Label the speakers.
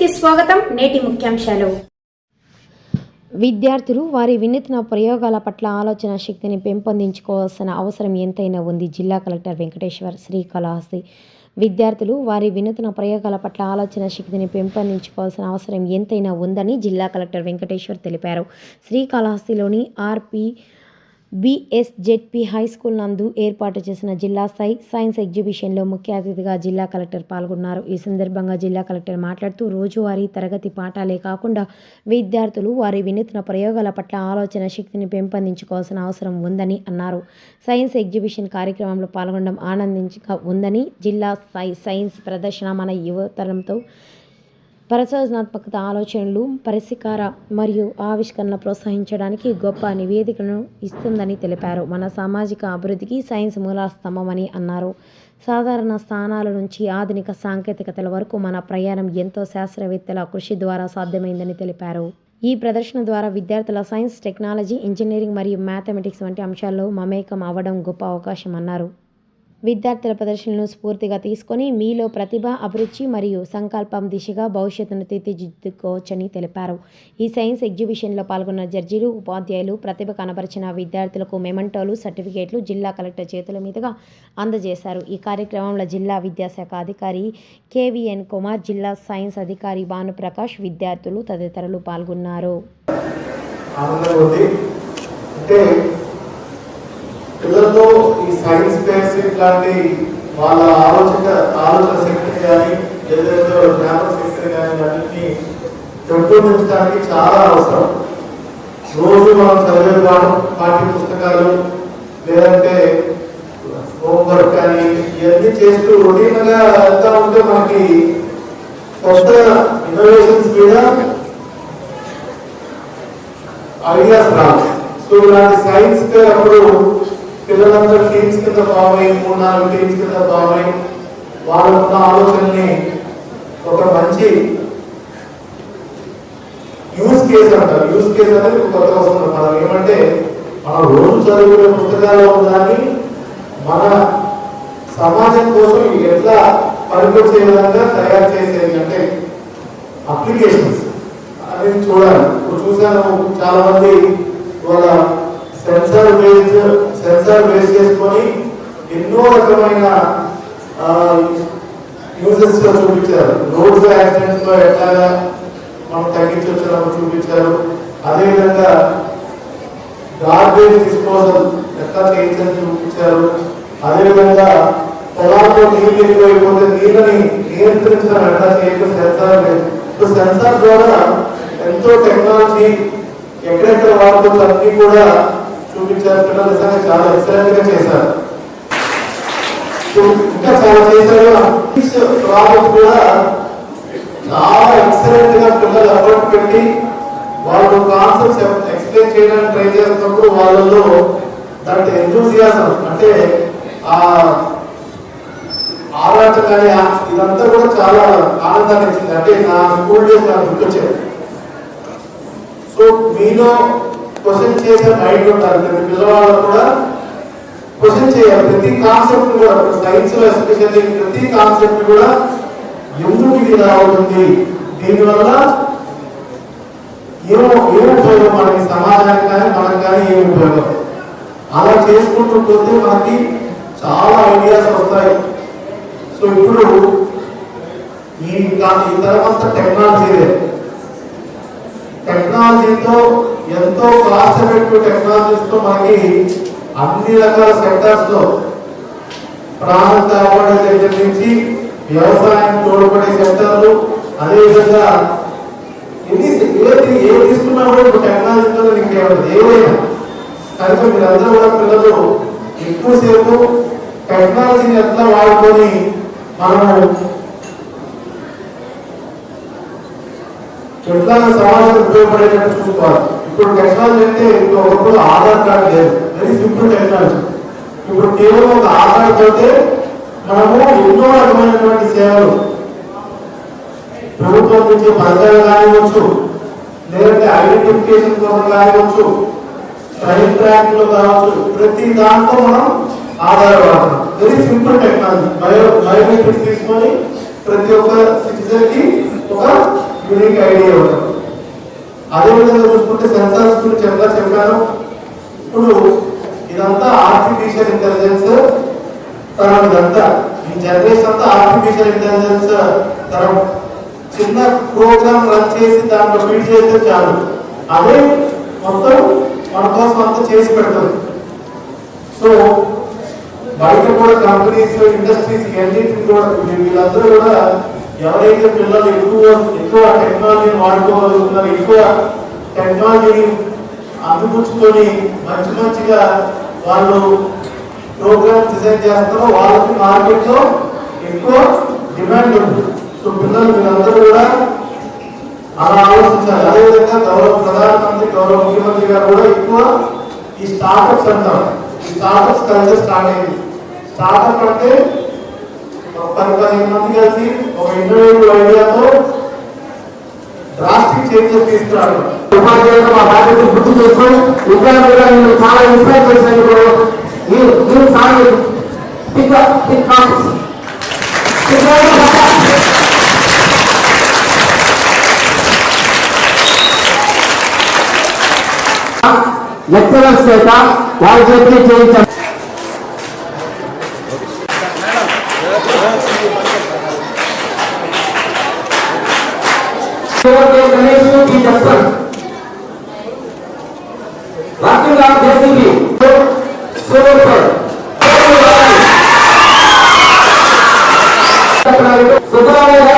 Speaker 1: కి స్వాగతం నేటి ముఖ్యాంశాలు.
Speaker 2: విద్యార్థులు వారి వినూత్న ప్రయోగాల పట్ల ఆలోచన శక్తిని పెంపొందించుకోవాల్సిన అవసరం ఎంతైనా ఉంది జిల్లా కలెక్టర్ వెంకటేశ్వర్ శ్రీకాళహస్తి. విద్యార్థులు వారి వినూత్న ప్రయోగాల పట్ల ఆలోచన శక్తిని పెంపొందించుకోవాల్సిన అవసరం ఎంతైనా ఉందని జిల్లా కలెక్టర్ వెంకటేశ్వర్ తెలిపారు. శ్రీకాళహస్తిలోని ఆర్పి బీఎస్జెడ్పీ హై స్కూల్ నందు ఏర్పాటు చేసిన జిల్లా స్థాయి సైన్స్ ఎగ్జిబిషన్లో ముఖ్య అతిథిగా జిల్లా కలెక్టర్ పాల్గొన్నారు. ఈ సందర్భంగా జిల్లా కలెక్టర్ మాట్లాడుతూ రోజువారీ తరగతి పాఠాలే కాకుండా విద్యార్థులు వారి వినూత్న ప్రయోగాల పట్ల ఆలోచన శక్తిని పెంపొందించుకోవాల్సిన అవసరం ఉందని అన్నారు. సైన్స్ ఎగ్జిబిషన్ కార్యక్రమంలో పాల్గొనడం ఆనందించగా ఉందని జిల్లా స్థాయి సైన్స్ ప్రదర్శన మన యువతరంతో పరిశోధనాత్మకత ఆలోచనలు పరిష్కార మరియు ఆవిష్కరణ ప్రోత్సహించడానికి గొప్ప నివేదికను ఇస్తుందని తెలిపారు. మన సామాజిక అభివృద్ధికి సైన్స్ మూలస్తంభమని అన్నారు. సాధారణ స్థానాల నుంచి ఆధునిక సాంకేతికతల వరకు మన ప్రయాణం ఎంతో శాస్త్రవేత్తల కృషి ద్వారా సాధ్యమైందని తెలిపారు. ఈ ప్రదర్శన ద్వారా విద్యార్థుల సైన్స్ టెక్నాలజీ ఇంజనీరింగ్ మరియు మ్యాథమెటిక్స్ వంటి అంశాల్లో మమేకం అవ్వడం గొప్ప అవకాశం అన్నారు. విద్యార్థుల ప్రదర్శనను స్ఫూర్తిగా తీసుకొని మీలో ప్రతిభ అభిరుచి మరియు సంకల్పం దిశగా భవిష్యత్తును తీర్చిదిద్దుకోవచ్చని తెలిపారు. ఈ సైన్స్ ఎగ్జిబిషన్లో పాల్గొన్న జడ్జీలు ఉపాధ్యాయులు ప్రతిభ కనబరిచిన విద్యార్థులకు మెమంటోలు సర్టిఫికేట్లు జిల్లా కలెక్టర్ చేతుల మీదుగా అందజేశారు. ఈ కార్యక్రమంలో జిల్లా విద్యాశాఖ అధికారి కేవీఎన్ కుమార్ జిల్లా సైన్స్ అధికారి భానుప్రకాష్ విద్యార్థులు తదితరులు పాల్గొన్నారు.
Speaker 3: అంటే పిల్లలతో ఈ సైన్స్ ఫేర్స్ ఇట్లాంటి వాళ్ళ ఆలోచన ఆలోచన శక్తిని కానీ ఏదైతే జ్ఞాపక శక్తి కానీ వాటిని పెంపొందించడానికి చాలా అవసరం. రోజు మనం చదివే పాఠం పాఠ్య పుస్తకాలు లేదంటే హోంవర్క్ కానీ ఇవన్నీ చేస్తూ రొటీన్గా వెళ్తా ఉంటే మనకి కొత్త ఇన్నోవేషన్స్ మీద ఐడియాస్ రావు. సో ఇలాంటి సైన్స్ అప్పుడు పిల్లలందరూ టీమ్స్ కింద ఫామ్ అయ్యి మూడు నాలుగు టీమ్స్ కింద ఫామ్ అయ్యి వాళ్ళకున్న ఆలోచనని ఒక మంచి యూస్ కేస్ అంటారు. యూస్ కేస్ అనేది కొత్త వస్తుంది మనం ఏమంటే మన రోజు చదువుకునే పుస్తకాల్లో ఉందని మన సమాజం కోసం ఎట్లా పనికొచ్చే విధంగా తయారు చేసేది అంటే అప్లికేషన్స్ అనేది చూడాలి. ఇప్పుడు చూసాను చాలా మంది వాళ్ళ సెన్సార్ బేస్డ్ సెన్సార్ బేస్ చేసుకొని ఎన్నో రకమైన యూజెస్లో చూపించారు. రోడ్స్ యాక్సిడెంట్స్లో ఎట్లాగా మనం తగ్గించవచ్చు చూపించారు. అదేవిధంగా గార్బేజ్ డిస్పోజల్ ఎట్లా చేయించని చూపించారు. అదేవిధంగా పొలాల్లో నీళ్ళు ఎక్కువైపోతే నీళ్ళని నియంత్రించడం ఎట్లా చేయక సెన్సార్ ఇప్పుడు సెన్సార్ ద్వారా ఎంతో టెక్నాలజీ ఎక్కడెక్కడ వాడుతుందో అన్ని కూడా చూపించారు పిల్లలు నిజంగా చాలా ఎక్సలెంట్గా చేశారు ఇంకా చాలా చేశారు ప్రాజెక్ట్ కూడా చాలా ఎక్సలెంట్గా పిల్లలు ఎఫర్ట్ పెట్టి వాళ్ళు కాన్సెప్ట్స్ ఎక్స్ప్లెయిన్ చేయడానికి ట్రై చేస్తున్నప్పుడు వాళ్ళలో దాంట్లో ఎంతూసియాసం అంటే ఆ ఆరాటం కానీ ఇదంతా కూడా చాలా ఆనందాన్ని ఇచ్చింది. అంటే నా స్కూల్ డేస్ నాకు గుర్తొచ్చాయి. సో మీలో క్వశ్చన్ చేసే మైండ్ ఉంటారు ప్రతి పిల్లవాళ్ళు కూడా క్వశ్చన్ చేయాలి. ప్రతి కాన్సెప్ట్ కూడా సైన్స్లో ఎస్పెషల్లీ ప్రతి కాన్సెప్ట్ కూడా ఎందుకు ఇది ఇలా అవుతుంది? దీనివల్ల ఏమో ఏ ఉపయోగం మనకి సమాజానికి కానీ మనకు కానీ ఏం ఉపయోగం అలా చేసుకుంటూ పోతే మనకి చాలా ఐడియాస్ వస్తాయి. సో ఇప్పుడు ఈ దాని తర్వాత టెక్నాలజీ టెక్నాలజీతో ఎంతో కాస్ట్ ఎఫెక్టివ్ టెక్నాలజీస్తో మనకి అన్ని రకాల సెక్టర్స్లో ప్రాణం కాపాడే దగ్గర నుంచి వ్యవసాయం తోడ్పడే సెక్టర్లు అదేవిధంగా ఎన్ని ఏది ఏ తీసుకున్నా కూడా ఇప్పుడు టెక్నాలజీతో నీకు ఏమన్నా ఏవైనా. కనుక మీరందరూ కూడా పిల్లలు ఎక్కువసేపు టెక్నాలజీని ఎట్లా వాడుకొని మనము చెప్తాను సమాజం ఉపయోగపడేటట్టు చూసుకోవాలి. ఇప్పుడు టెక్నాలజీ అంటే ఇప్పుడు ఒకప్పుడు ఆధార్ కార్డు లేదు. అది సింపుల్ టెక్నాలజీ. ఇప్పుడు కేవలం ఒక ఆధార్ తోటే మనము ఎన్నో రకమైనటువంటి సేవలు ప్రభుత్వం నుంచి పథకాలు కానివచ్చు లేదంటే ఐడెంటిఫికేషన్ కోసం కానివచ్చు ట్రైన్ ట్రాక్లో కావచ్చు ప్రతి దాంట్లో మనం ఆధారపడతాం very simple technology. Bio biometrics తీసుకొని ప్రతి ఒక్క సిటిజన్కి ఒక యూనిక్ ఐడియా ఉంటుంది అదేవిధంగా చూసుకుంటే సెన్సార్స్ గురించి ఎంత చెప్పాను ఇప్పుడు ఇదంతా ఆర్టిఫిషియల్ ఇంటెలిజెన్స్ తరం ఇదంతా. ఈ జనరేషన్ అంతా ఆర్టిఫిషియల్ ఇంటెలిజెన్స్ తరం చిన్న ప్రోగ్రామ్ రన్ చేసి దాంట్లో ఫీడ్ చేస్తే చాలు. అదే మొత్తం మన కోసం అంతా చేసి పెడుతుంది సో బయట కూడా కంపెనీస్ ఇండస్ట్రీస్ ఇవన్నిటిని కూడా వీళ్ళందరూ కూడా ఎవరైతే పిల్లలు ఎక్కువ ఎక్కువ టెక్నాలజీని వాడుకోగలుగుతున్నారు ఎక్కువ టెక్నాలజీని అందిపుచ్చుకొని మంచి మంచిగా వాళ్ళు ప్రోగ్రామ్స్ డిజైన్ చేస్తారో వాళ్ళకి మార్కెట్లో ఎక్కువ డిమాండ్ ఉంది సో పిల్లలు మీరందరూ కూడా అలా ఆలోచించాలి. అదేవిధంగా గౌరవ ప్రధానమంత్రి గౌరవ ముఖ్యమంత్రి గారు కూడా ఎక్కువ ఈ స్టార్టప్స్ అంటారు. ఈ స్టార్టప్స్ కల్చర్ స్టార్ట్ అయింది. స్టార్టప్ అంటే పది పదిహేను మంది కలిసి ఒక ఇంటర్వ్యూ ఐడియాతో డ్రాస్టిక్ చేంజెస్ తీసుకురాడు
Speaker 4: ఉపాధ్యాయులు మా బాధ్యత గుర్తు చేసుకొని విద్యార్థులు చాలా ఇన్స్పైర్ చేసినందుకు మీరు ఈ లెక్చరర్స్ చేత వారి చేతికి చేయించారు సుబ్బరామయ్య